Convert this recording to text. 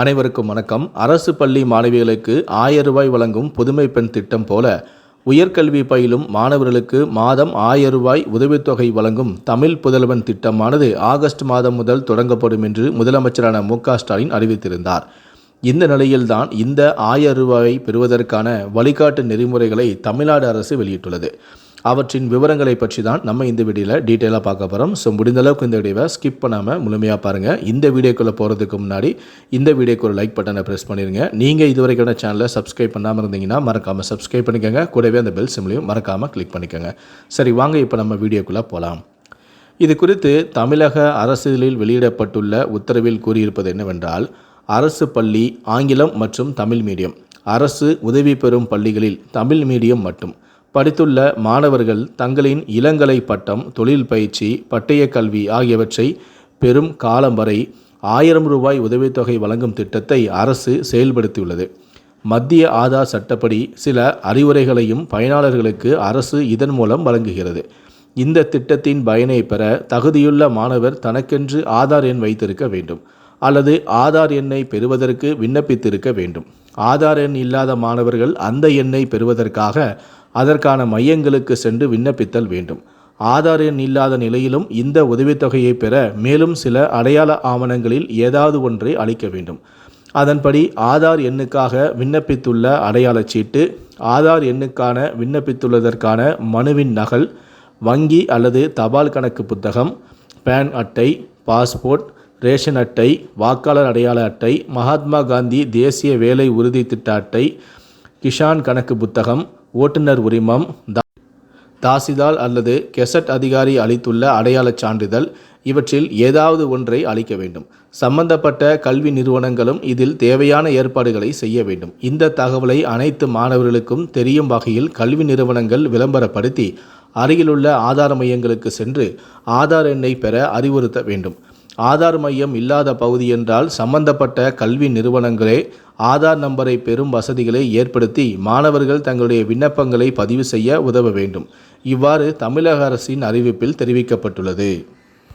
அனைவருக்கும் வணக்கம். அரசு பள்ளி மாணவிகளுக்கு ஆயிரம் ரூபாய் வழங்கும் புதுமை பெண் திட்டம் போல உயர்கல்வி பயிலும் மாணவர்களுக்கு மாதம் ஆயிரம் ரூபாய் உதவித்தொகை வழங்கும் தமிழ் புதல்வன் திட்டமானது ஆகஸ்ட் மாதம் முதல் தொடங்கப்படும் என்று முதலமைச்சரான மு ஸ்டாலின் அறிவித்திருந்தார். இந்த நிலையில்தான் இந்த ஆயிரம் ரூபாயை பெறுவதற்கான வழிகாட்டு நெறிமுறைகளை தமிழ்நாடு அரசு வெளியிட்டுள்ளது. அவற்றின் விவரங்களை பற்றி தான் நம்ம இந்த வீடியோவில் டீட்டெயிலாக பார்க்க போகிறோம் ஸோ முடிந்த அளவுக்கு இந்த வீடியோவை ஸ்கிப் பண்ணாமல் முழுமையாக பாருங்கள் இந்த வீடியோக்குள்ளே போகிறதுக்கு முன்னாடி இந்த வீடியோக்கு ஒரு லைக் பட்டனை ப்ரெஸ் பண்ணிடுங்க நீங்கள் இதுவரைக்கான சேனலை சப்ஸ்கிரைப் பண்ணாமல் இருந்தீங்கன்னா மறக்காமல் சப்ஸ்கிரைப் பண்ணிக்கோங்க. கூடவே அந்த பெல் சிம்லையும் மறக்காமல் கிளிக் பண்ணிக்கோங்க. சரி வாங்க இப்போ நம்ம வீடியோக்குள்ளே போகலாம் இது குறித்து தமிழக அரசியலில் வெளியிடப்பட்டுள்ள உத்தரவில் கூறியிருப்பது என்னவென்றால் அரசு பள்ளி ஆங்கிலம் மற்றும் தமிழ் மீடியம் அரசு உதவி பெறும் பள்ளிகளில் தமிழ் மீடியம் மட்டும். படித்துள்ள மாணவர்கள் தங்களின் இளங்கலை பட்டம் தொழில் பயிற்சி பட்டய கல்வி ஆகியவற்றை பெரும் காலம் வரை ஆயிரம் ரூபாய் உதவித்தொகை வழங்கும் திட்டத்தை அரசு செயல்படுத்தியுள்ளது. மத்திய ஆதார் சட்டப்படி சில அறிவுரைகளையும் பயனாளர்களுக்கு அரசு இதன் மூலம் வழங்குகிறது. இந்த திட்டத்தின் பயனை பெற தகுதியுள்ள மாணவர் தனக்கென்று ஆதார் எண் வைத்திருக்க வேண்டும். அல்லது ஆதார் எண்ணை பெறுவதற்கு விண்ணப்பித்திருக்க வேண்டும். ஆதார் எண் இல்லாத மாணவர்கள் அந்த எண்ணை பெறுவதற்காக அதற்கான மையங்களுக்கு சென்று விண்ணப்பித்தல் வேண்டும். ஆதார் எண் இல்லாத நிலையிலும் இந்த உதவித்தொகையை பெற மேலும் சில அடையாள ஆவணங்களில் ஏதாவது ஒன்றை அளிக்க வேண்டும். அதன்படி ஆதார் எண்ணுக்காக விண்ணப்பித்துள்ள அடையாளச் சீட்டு ஆதார் எண்ணுக்கான விண்ணப்பித்துள்ளதற்கான மனுவின் நகல் வங்கி அல்லது தபால் கணக்கு புத்தகம் பேன் அட்டை பாஸ்போர்ட் ரேஷன் அட்டை வாக்காளர் அடையாள அட்டை மகாத்மா காந்தி தேசிய வேலை உறுதி திட்ட அட்டை கிஷான் கணக்கு புத்தகம் ஓட்டுநர் உரிமம் தா- தாசிதால் அல்லது கெசட் அதிகாரி அளித்துள்ள அடையாளச் சான்றிதழ் இவற்றில் ஏதாவது ஒன்றை அளிக்க வேண்டும். சம்பந்தப்பட்ட கல்வி நிறுவனங்களும் இதில் தேவையான ஏற்பாடுகளை செய்ய வேண்டும். இந்த தகவலை அனைத்து மாணவர்களுக்கும் தெரியும் வகையில் கல்வி நிறுவனங்கள் விளம்பரப்படுத்தி அருகிலுள்ள ஆதார மையங்களுக்கு சென்று ஆதார் எண்ணை பெற அறிவுறுத்த வேண்டும். ஆதார் மையம் இல்லாத பகுதி என்றால் சம்பந்தப்பட்ட கல்வி நிறுவனங்களே ஆதார் நம்பரை பெறும் வசதிகளை ஏற்படுத்தி மாணவர்கள் தங்களுடைய விண்ணப்பங்களை பதிவு செய்ய உதவ வேண்டும். இவ்வாறு தமிழக அரசின் அறிவிப்பில் தெரிவிக்கப்பட்டுள்ளது.